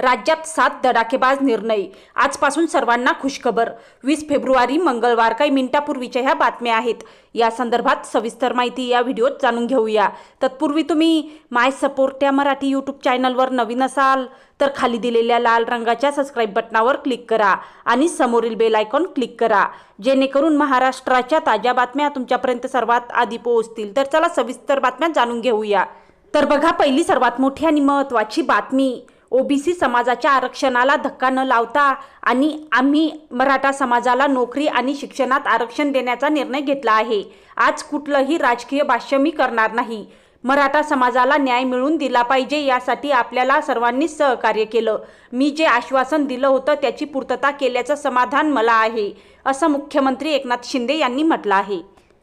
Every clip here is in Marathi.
राज्यात सात धडाकेबाज निर्णय. आजपासून सर्वांना खुशखबर. वीस फेब्रुवारी मंगळवार. काही मिनिटापूर्वीच्या ह्या बातम्या आहेत. या संदर्भात सविस्तर माहिती या व्हिडिओत जाणून घेऊया. तत्पूर्वी तुम्ही माय सपोर्ट त्या मराठी यूट्यूब चॅनलवर नवीन असाल तर खाली दिलेल्या लाल रंगाच्या सबस्क्राईब बटनावर क्लिक करा आणि समोरील बेल आयकॉन क्लिक करा. जेणेकरून महाराष्ट्राच्या ताज्या बातम्या तुमच्यापर्यंत सर्वात आधी पोहोचतील. तर चला सविस्तर बातम्या जाणून घेऊया. तर बघा पहिली सर्वात मोठी आणि महत्त्वाची बातमी. ओबीसी समाजाच्या आरक्षणाला धक्का न लावता आणि आम्ही मराठा समाजाला नोकरी आणि शिक्षणात आरक्षण देण्याचा निर्णय घेतला आहे. आज कुठलंही राजकीय भाष्य मी करणार नाही. मराठा समाजाला न्याय मिळवून दिला पाहिजे यासाठी आपल्याला सर्वांनीच सहकार्य केलं. मी जे आश्वासन दिलं होतं त्याची पूर्तता केल्याचं समाधान मला आहे असं मुख्यमंत्री एकनाथ शिंदे यांनी म्हटलं आहे.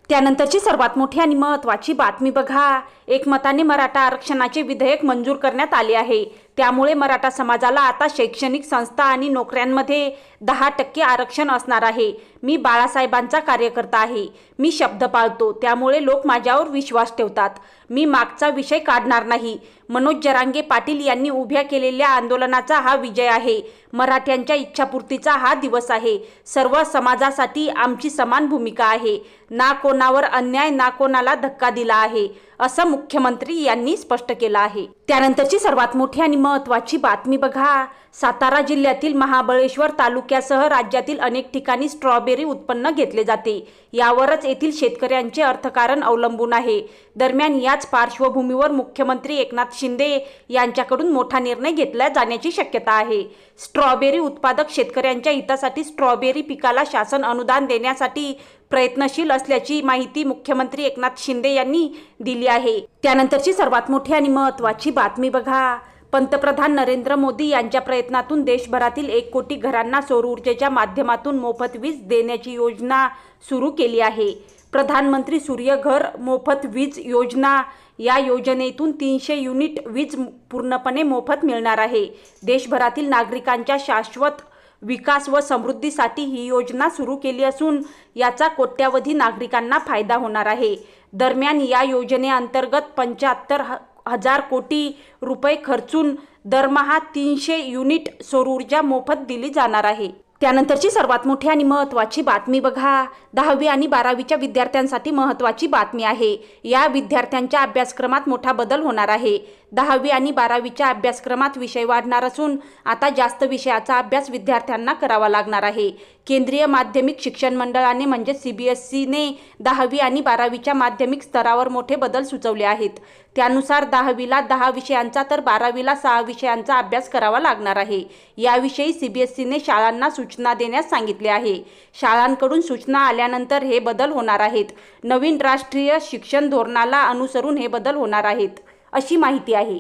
त्यानंतरची सर्वात मोठी आणि महत्त्वाची बातमी बघा. एकमताने मराठा आरक्षणाचे विधेयक मंजूर करण्यात आले आहे. त्यामुळे मराठा समाजाला आता शैक्षणिक संस्था आणि नोकऱ्यांमध्ये दहा टक्के आरक्षण असणार आहे. मी बाळासाहेबांचा कार्यकर्ता आहे. मी शब्द पाळतो त्यामुळे लोक माझ्यावर विश्वास ठेवतात. मी मागचा विषय काढणार नाही. मनोज जरांगे पाटील यांनी उभ्या केलेल्या आंदोलनाचा हा विजय आहे. मराठ्यांच्या इच्छापूर्तीचा हा दिवस आहे. सर्व समाजासाठी आमची समान भूमिका आहे. ना कोणावर अन्याय ना कोणाला धक्का दिला आहे असं मुख्यमंत्री यांनी स्पष्ट केलं आहे. त्यानंतरची सर्वात मोठी आणि महत्त्वाची बातमी बघा. सातारा जिल्ह्यातील महाबळेश्वर तालुक्यासह राज्यातील अनेक ठिकाणी स्ट्रॉबेरी उत्पन्न घेतले जाते. यावरच येथील शेतकऱ्यांचे अर्थकारण अवलंबून आहे. दरम्यान याच पार्श्वभूमीवर मुख्यमंत्री एकनाथ शिंदे यांच्याकडून मोठा निर्णय घेतला जाण्याची शक्यता आहे. स्ट्रॉबेरी उत्पादक शेतकऱ्यांच्या हितासाठी स्ट्रॉबेरी पिकाला शासन अनुदान देण्यासाठी प्रयत्नशील असल्याची माहिती मुख्यमंत्री एकनाथ शिंदे यांनी दिली आहे. त्यानंतरची सर्वात मोठी आणि महत्त्वाची बातमी बघा. पंतप्रधान नरेंद्र मोदी यांच्या प्रयत्नातून देशभरातील एक कोटी घरांना सौर ऊर्जेच्या माध्यमातून मोफत वीज देण्याची योजना सुरू केली आहे. प्रधानमंत्री सूर्यघर मोफत वीज योजना या योजनेतून तीनशे युनिट वीज पूर्णपणे मोफत मिळणार आहे. देशभरातील नागरिकांच्या शाश्वत विकास व समृद्धीसाठी ही योजना सुरू केली असून याचा कोट्यावधी नागरिकांना फायदा होणार आहे. दरम्यान या योजनेअंतर्गत पंच्याहत्तर हजार कोटी रुपये खर्चून दरमहा तीनशे युनिट सौरऊर्जा मोफत दिली जाणार आहे. त्यानंतरची सर्वात मोठी आणि महत्त्वाची बातमी बघा. दहावी आणि बारावीच्या विद्यार्थ्यांसाठी महत्त्वाची बातमी आहे. या विद्यार्थ्यांच्या अभ्यासक्रमात मोठा बदल होणार आहे. दहावी आणि बारावीच्या अभ्यासक्रमात विषय वाढणार असून आता जास्त विषयाचा अभ्यास विद्यार्थ्यांना करावा लागणार आहे. केंद्रीय माध्यमिक शिक्षण मंडळाने म्हणजे सी बी एस सीने दहावी आणि बारावीच्या माध्यमिक स्तरावर मोठे बदल सुचवले आहेत. त्यानुसार दहावीला दहा विषयांचा तर बारावीला सहा विषयांचा अभ्यास करावा लागणार आहे. याविषयी सी बी एस सीने शाळांना सूचना देण्यास सांगितले आहे. शाळांकडून सूचना आल्यानंतर हे बदल होणार आहेत. नवीन राष्ट्रीय शिक्षण धोरणाला अनुसरून हे बदल होणार आहेत अशी माहिती आहे.